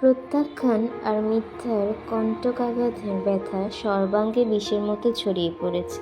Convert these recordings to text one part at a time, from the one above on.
প্রত্যাখ্যান আর মিথ্যার কণ্টকাঘাতের ব্যথা সর্বাঙ্গে বিষের মতো ছড়িয়ে পড়েছে।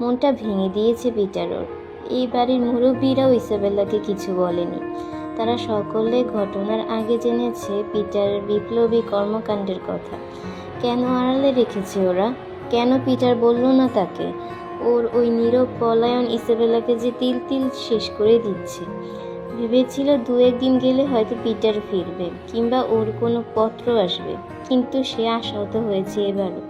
মনটা ভেঙে দিয়েছে পিটারোর এই বাড়ির মুরব্বীরাও ইসাবেল্লাকে কিছু বলেনি। তারা সকলে ঘটনার আগে জেনেছে পিটারের বিপ্লবী কর্মকাণ্ডের কথা। কেন আড়ালে রেখেছে ওরা? কেন পিটার বলল না তাকে? ওর ওই নীরব পলায়ন ইসাবেলাকে যে তিল তিল শেষ করে দিচ্ছে। ভেবেছিল দু একদিন গেলে হয়তো পিটার ফিরবে, কিংবা ওর কোনো পত্র আসবে, কিন্তু সে আশাহত হয়েছে এবারও।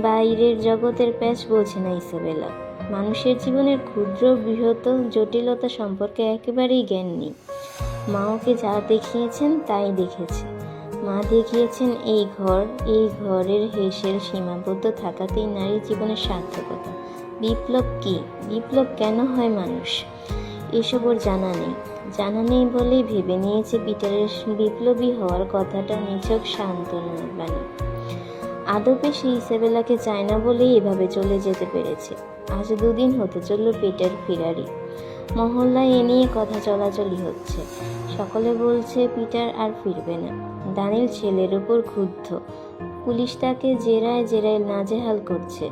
বাইরের জগতের প্যাচ বোঝে না ইসাবেলা। মানুষের জীবনের ক্ষুদ্র, বৃহৎ, জটিলতা সম্পর্কে একেবারেই জ্ঞান নেই। মা ওকে যা দেখিয়েছেন তাই দেখেছে। মা দেখিয়েছেন এই ঘর, এই ঘরের হেসের সীমাবদ্ধ থাকাতেই নারী জীবনের সার্থকতা। বিপ্লব কি? বিপ্লব কেন হয় মানুষ? এসব ওর জানা নেই। জানা নেই বলেই ভেবে নিয়েছে পিটারের বিপ্লবী হওয়ার কথাটা নিছক সান্ত্বনার বাণী। আদপে সে ইসাবেলাকে চায় না বলেই এভাবে চলে যেতে পেরেছে। আজ দুদিন হতে চলল পিটার ফিরারি। মহল্লায় এ নিয়ে কথা চলাচলি হচ্ছে। সকলে বলছে পিটার আর ফিরবে না। দানিল ছেলের উপর ক্ষুব্ধ। পুলিশ তাকে জেরায় জেরায় নাজেহাল করছে।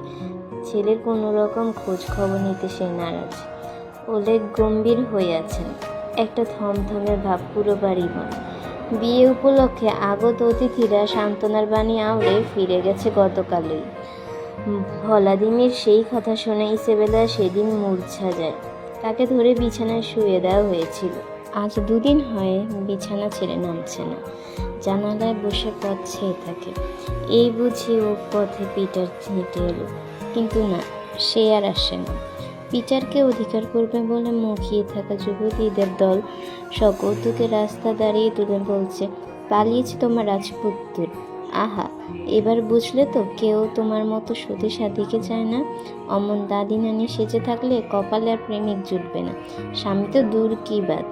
ছেলের কোনো রকম খোঁজ খবর নিতে সে নারাজ। ওলেগ গম্ভীর হয়ে আছেন। একটা থমথমে ভাব পুরো বাড়ি মন বিয়ে উপলক্ষে আগত অতিথিরা সান্ত্বনার বাণী আওড়ে ফিরে গেছে গতকালই। ভলাদিমির সেই কথা শুনে ইসেবেলা সেদিন মূর্ছা যায়। তাকে ধরে বিছানায় শুয়ে দেওয়া হয়েছিল। আজ দুদিন হয় বিছানা ছেড়ে নামছে না। জানালায় বসে পথ ছেয়ে থাকে। এই বুঝি ও পথে পিটার হেঁটে এলো। কিন্তু না, সে আর আসে না। পিটারকে অধিকার করবে বলে মুখিয়ে থাকা যুবতীদের দল সকৌতুকে রাস্তা দাঁড়িয়ে তুলে বলছে, পালিয়েছে তোমার রাজপুত্র আহা, এবার বুঝলে তো কেউ তোমার মতো সতী সাথীকে চায় না? অমন দাদি নানি সেজে থাকলে কপালে আর প্রেমিক জুটবে না। স্বামী তো দূর কি বাদ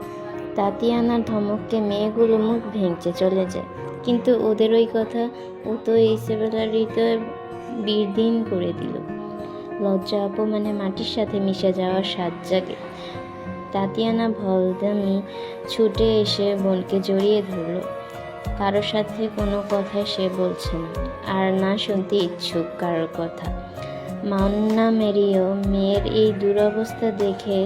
তাতিয়ানার ধমককে মেয়েগুলো মুখ ভেঙচে চলে যায়। কিন্তু ওদের ওই কথা ও তো ইসেবেলার হৃদয়ে বীরদিন করে দিল। লজ্জা অপমানে মাটির সাথে মিশে যাওয়ার স্বাদ জাগে। তাতিয়ানা ভলদামি ছুটে এসে বোনকে জড়িয়ে ধরল। কারও সাথে কোনো কথাই সে বলছে না, আর না শুনতে ইচ্ছুক কারোর কথা। মান্না মেরিও মেয়ের এই দুরবস্থা দেখে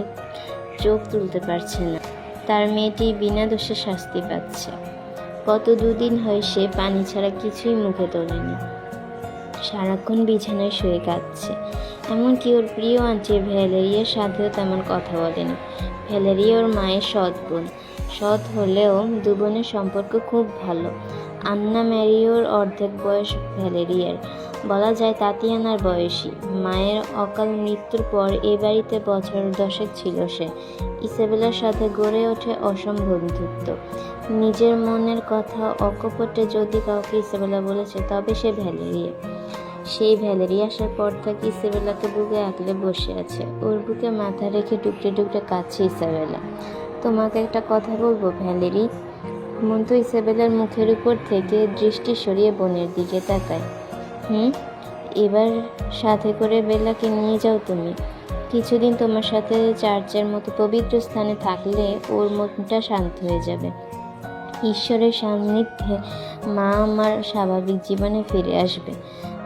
চোখ তুলতে পারছে না। তার মেয়েটি বিনা দোষে শাস্তি পাচ্ছে। গত দুদিন হয় সে পানি ছাড়া কিছুই মুখে তোলেনি। সারাক্ষণ বিছানায় শুয়ে কাঁদছে। এমনকি ওর প্রিয় আন্টি? ভ্যালেরিয়ার সাথেও তেমন কথা বলেনি ভ্যালেরিয়া ওর মায়ের সৎ বোন। সৎ হলেও দু বোনের সম্পর্ক খুব ভালো। আন্না ম্যারিওর অর্ধেক বয়স ভ্যালেরিয়ার। বলা যায় তাতিয়ানার বয়সী। মায়ের অকাল মৃত্যুর পর এ বাড়িতে বছর দশেক ছিল সে। ইসাবেলার সাথে গড়ে ওঠে অসম বন্ধুত্ব নিজের মনের কথা অকপটে যদি কাউকে ইসাবেলা বলেছে, তবে সে ভ্যালেরিয়া। সেই ভ্যালেরি আসার পর থেকে ইসাবেলাকে বুকে আঁকলে বসে আছে। ওর বুকে মাথা রেখে টুকরে টুকরে কাঁদছে ইসাবেলা। তোমাকে একটা কথা বলব, ভ্যালেরি? মন্ত ইসাবেলার মুখের উপর থেকে দৃষ্টি সরিয়ে বোনের দিকে তাকায়। হুম? এবার সাথে করে বেলাকে নিয়ে যাও তুমি। কিছুদিন তোমার সাথে চার্চের মতো পবিত্র স্থানে থাকলে ওর মনটা শান্ত হয়ে যাবে। ঈশ্বরের সান্নিধ্যে মা আমার স্বাভাবিক জীবনে ফিরে আসবে।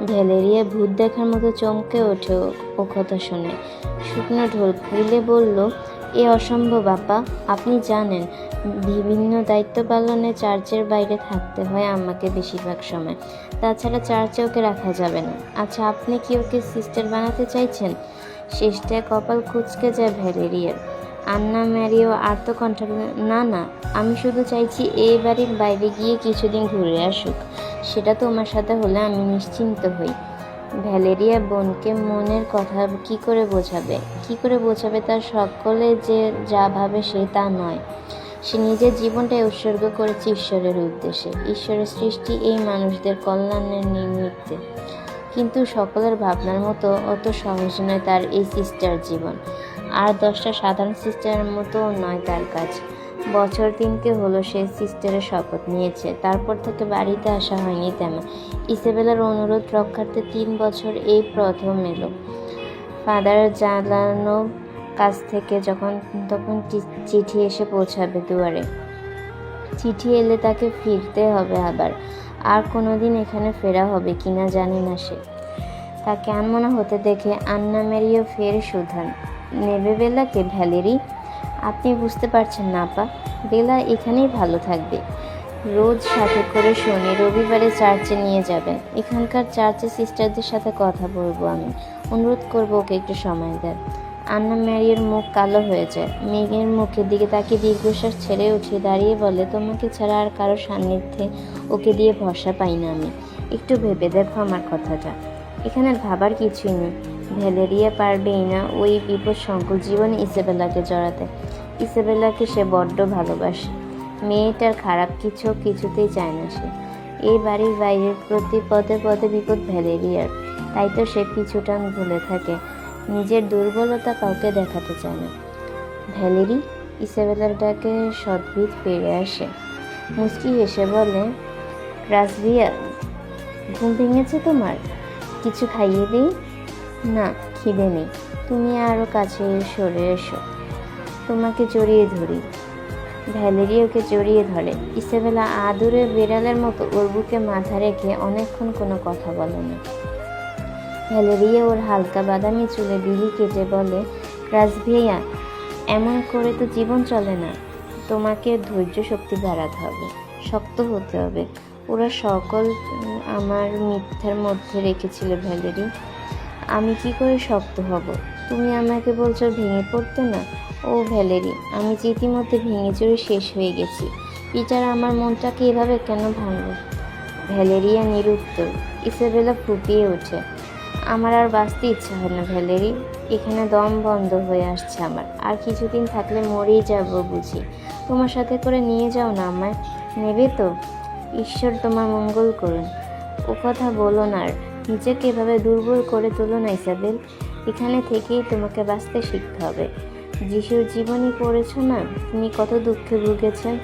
ভ্যালেরিয়া ভূত দেখার মতো চমকে ওঠে ও- কথা শুনে। শুকনো ঢোল ফুলে বলল, এ অসম্ভব বাপা আপনি জানেন, বিভিন্ন দায়িত্ব পালনে চার্চের বাইরে থাকতে হয় আমাকে বেশিরভাগ সময়। তাছাড়া চার্চে ওকে রাখা যাবে না। আচ্ছা আপনি কি ওকে সিস্টার বানাতে চাইছেন? শেষটায় কপাল কুচকে যায় ভ্যালেরিয়ার। আন্না ম্যারিও আর তো আত্মকণ্ঠ না না, আমি শুধু চাইছি এই বাড়ির বাইরে গিয়ে কিছুদিন ঘুরে আসুক। সেটা তোমার সাথে হলে আমি নিশ্চিন্ত হই। ভ্যালেরিয়া বোনকে মনের কথা কি করে বোঝাবে? কি করে বোঝাবে তার সকলে যে যা ভাবে সে তা নয়। সে নিজের জীবনটাই উৎসর্গ করেছে ঈশ্বরের উদ্দেশ্যে। ঈশ্বরের সৃষ্টি এই মানুষদের কল্যাণের নিমিত্তে। কিন্তু সকলের ভাবনার মতো অত সহজ নয় তার এই সিস্টার জীবন। আর দশটা সাধারণ সিস্টারের মতো নয় তার কাজ। বছর তিনকে হলো সে সিস্টারের শপথ নিয়েছে। তারপর থেকে বাড়িতে আসা হয়নি তেমন। ইসেবেলার অনুরোধ রক্ষার্থে তিন বছর এই প্রথম এলো। ফাদার জানানো কাছ থেকে যখন, তখন চিঠি এসে পৌঁছাবে দুয়ারে। চিঠি এলে তাকে ফিরতে হবে আবার। আর কোনোদিন এখানে ফেরা হবে কিনা জানি না সে। তাকে আনমনা হতে দেখে আন্না মেরিও ফের সুধান। নেবে বেলাকে ভ্যালেরি। আপনি বুঝতে পারছেন না, আপা। বেলা এখানেই ভালো থাকবে। রোজ সাথে করে শনি রবিবারে চার্চে নিয়ে যাবেন। এখানকার চার্চে সিস্টারদের সাথে কথা বলব আমি। অনুরোধ করব ওকে একটু সময় দেন। আন্না ম্যারিয়ের মুখ কালো হয়ে যায়। মেঘের মুখের দিকে তাকে দীর্ঘশ্বাস ছেড়ে উঠে দাঁড়িয়ে বলে, তোমাকে ছাড়া আর কারও সান্নিধ্যে ওকে দিয়ে ভরসা পাই না আমি। একটু ভেবে দেখো আমার কথাটা। এখানে ভাবার কিছুই নেই। ভ্যালেরিয়া পারবেই না ওই বিপদ সংকুল জীবনে ইসেবেলাকে জড়াতে। ইসেবেলাকে সে বড্ড ভালোবাসে। মেয়েটার খারাপ কিছু কিছুতেই চায় না সে। এই বাড়ির বাইরের প্রতি পদে পদে বিপদ ভ্যালেরিয়ার। তাই তো সে পিছুটান ভুলে থাকে। নিজের দুর্বলতা কাউকে দেখাতে চায় না। ভ্যালেরি ইসাবেলার ডাকে ফিরে আসে। মুচকি হেসে বলে রাসবিয়া ঘুম ভেঙেছে তোমার? কিছু খাইয়ে দিই? না, খিদে নেই। তুমি আরও কাছে সরে এসো। তোমাকে জড়িয়ে ধরি। ভ্যালেরি ওকে জড়িয়ে ধরে। ইসেবেলা আদুরে বিড়ালের মতো ওর বুকে মাথা রেখে অনেকক্ষণ কোনো কথা বলে না। ভ্যালেরিয়া ওর হালকা বাদামি চুলে বিলি কেটে বলে রাজভিয়া এমন করে তো জীবন চলে না। তোমাকে ধৈর্য শক্তি বাড়াতে হবে, শক্ত হতে হবে। ওরা সকল আমার মিথ্যার মধ্যে রেখেছিল ভ্যালেরি। আমি কি করে শক্ত হব? তুমি আমাকে বলছো ভেঙে পড়তে না? ও ভ্যালেরি, আমি যে ইতিমধ্যে ভেঙে চুরে শেষ হয়ে গেছি। পিটার, আমার মনটাকে এভাবে কেন ভাঙল? ভ্যালেরিয়া নিরুত্তর ইসাবেলা ফুপিয়ে ওঠে। আমার আর বাঁচতে ইচ্ছা হয় না ভ্যালেরি। এখানে দম বন্ধ হয়ে আসছে আমার। আর কিছুদিন থাকলে মরেই যাব বুঝি। তোমার সাথে করে নিয়ে যাও না আমায়। নেবে তো? ঈশ্বর তোমার মঙ্গল করুন। ও কথা বলো না আর। নিজেকে এভাবে দুর্বল করে তোলো না ইসাবেল। এখানে থেকেই তোমাকে বাঁচতে শিখতে হবে। যিশুর জীবনী পড়েছ না? তিনি কত দুঃখে ভুগেছেন,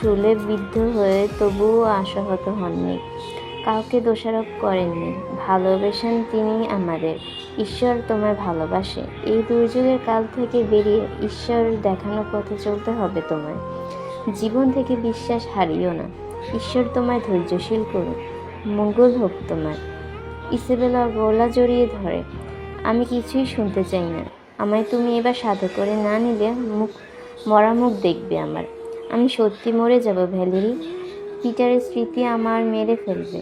শুলে বিদ্ধ হয়ে তবুও আশাহত হননি। কাউকে দোষারোপ করেননি, ভালোবেসেন তিনি আমাদের। ঈশ্বর তোমায় ভালোবাসে। এই দুর্যোগের কাল থেকে বেরিয়ে ঈশ্বর দেখানো পথে চলতে হবে তোমায়। জীবন থেকে বিশ্বাস হারিও না। ঈশ্বর তোমায় ধৈর্যশীল করুন। মঙ্গল হোক তোমার। ইসেবেলা গলা জড়িয়ে ধরে, আমি কিছুই শুনতে চাই না। আমায় তুমি এবার সাথে করে না নিলে মুখ, মরা মুখ দেখবে আমার। আমি সত্যি মরে যাব ভ্যালেরি। পিটারের স্মৃতি আমার মেরে ফেলবে।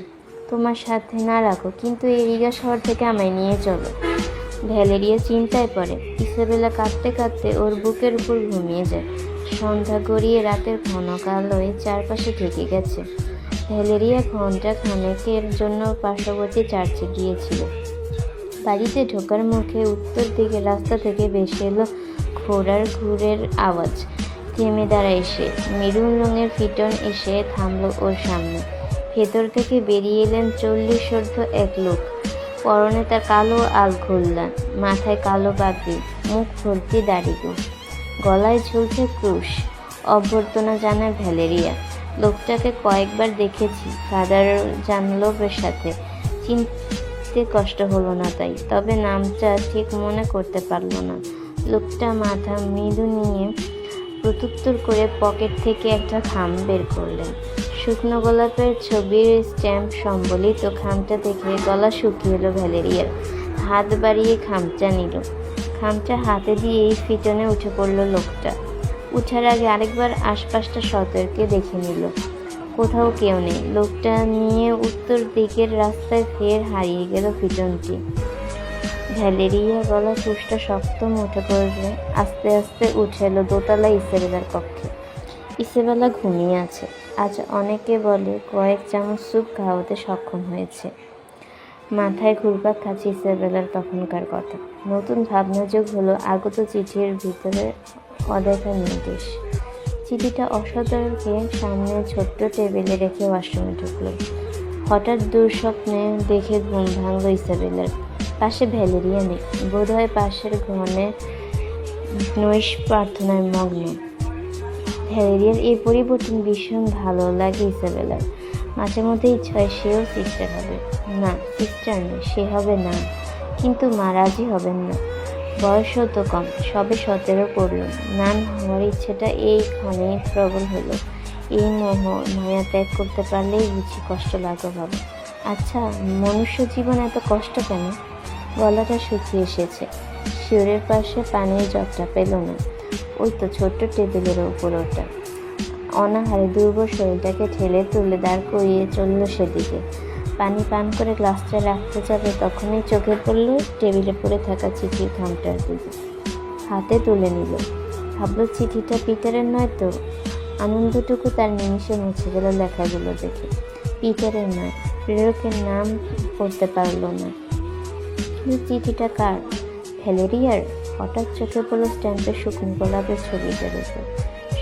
তোমার সাথে না রাখো, কিন্তু এই রিগা শহর থেকে আমায় নিয়ে চলো। ভ্যালেরিয়া চিন্তায় পড়ে। ইসাবেলা কাঁদতে কাঁদতে ওর বুকের উপর ঘুমিয়ে যায়। সন্ধ্যা গড়িয়ে রাতের ঘন কালোয় চারপাশে ঢেকে গেছে। ভ্যালেরিয়া ঘণ্টা খানেকের জন্য পার্শ্ববর্তী চার্চে গিয়েছিল। বাড়িতে ঢোকার মুখে উত্তর দিকে রাস্তা থেকে ভেসে এলো ঘোড়ার ঘুরের আওয়াজ। থেমে দাঁড়ায় এসে, মেরুন রঙের ফিটন এসে থামলো ওর সামনে। ভেতর থেকে বেরিয়ে এলেন চল্লিশ অর্ধ এক লোক। পরনে তার কালো আলখোল্লা মাথায় কালো পাগড়ি মুখ ভর্তি দাড়িগো গলায় ঝুলছে ক্রুশ, অভ্যর্থনা জানায় ভ্যালেরিয়া। লোকটাকে কয়েকবার দেখেছি ফাদার জানলোবের সাথে। চিনতে কষ্ট হলো না তাই, তবে নামটা ঠিক মনে করতে পারল না। লোকটা মাথা মৃদু নিয়ে প্রত্যুত্তর করে পকেট থেকে একটা খাম বের করলেন। শুকনো গোলাপের ছবির স্ট্যাম্প সম্বলিত খামটা দেখে গলা শুকিয়ে এলো ভ্যালেরিয়ার। হাত বাড়িয়ে খামটা নিল। খামটা হাতে দিয়েই ফিটনে উঠে পড়ল লোকটা। উঠার আগে আরেকবার আশপাশটা সতর্কে দেখে নিল। কোথাও কেউ নেই। লোকটা নিয়ে উত্তর দিকের রাস্তায় ফের হারিয়ে গেল ফিটনটি ভ্যালেরিয়া গলা সুষ্টা শক্ত মুঠে পড়লে আস্তে আস্তে উঠে এলো দোতলা ইসেবেলার কক্ষে। ইসেবেলা ঘুমিয়ে আছে। আজ অনেকে বলে কয়েক চামচ স্যুপ খাওয়াতে সক্ষম হয়েছে। মাথায় ঘুরপাক খাচ্ছে ইসেবেলার তখনকার কথা। নতুন ভাবনাযোগ হলো আগত চিঠির ভিতরে অদেখা নির্দেশ। চিঠিটা অসাধারণকে সামনে ছোট্ট টেবিলে রেখে ওয়াশরুমে ঢুকলো। হঠাৎ দুঃস্বপ্নে দেখে ঘুম ভাঙল ইসাবেলের। পাশে ভ্যালেরিয়া নেই। বোধহয় পাশের ঘনে নৈশ প্রার্থনায় মগ্ন। ভ্যালেরিয়ার এই পরিবর্তন ভীষণ ভালো লাগে ইসাবেলার। মাঝে মধ্যে ইচ্ছা হয় সেও সিস্টার হবে। না সিস্টার নয়, সে হবে না। কিন্তু মা রাজি হবেন না। বয়সও তো কম, সবে সতেরো পড়ল। নান হওয়ার ইচ্ছেটা এইখানে প্রবল হলো। এই মোহ, মায়া ত্যাগ করতে পারলেই বুঝি কষ্ট লাঘব হবে আচ্ছা মনুষ্য জীবন এত কষ্ট কেন? গলাটা শুকিয়ে এসেছে। শিওরের পাশে পানির জগটা পেল না। ওই তো ছোট্ট টেবিলের ওপর ওটা। অনাহারে দুর্বল শরীরটাকে ঠেলে তুলে দাঁড় করিয়ে চলল সেদিকে। পানি পান করে গ্লাসটা রাখতে যাবে তখনই চোখে পড়ল টেবিলে পড়ে থাকা চিঠির খামটার দিকে। হাতে তুলে নিল। ভাবলো চিঠিটা পিটারের নয় তো? আনন্দটুকু তার নিমিষে মুছে গেল লেখাগুলো দেখে। পিটারের নয়, প্রেরকের নাম পড়তে পারল না। চিঠিটা কার? ভ্যালেরিয়ার? হঠাৎ চোখে পড়ল স্ট্যাম্পের শুকনো গোলাপের ছবিটার উপর।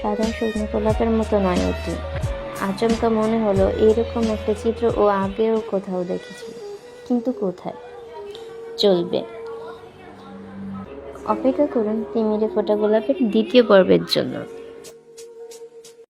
সাদা শুকনো মতো নয় ওটি আচমকা মনে হলো এরকম একটা চিত্র ও আগেও কোথাও দেখেছি। কিন্তু কোথায়? চলবে। অপেক্ষা করুন তিমিরে ফোটা গোলাপের দ্বিতীয় পর্বের জন্য।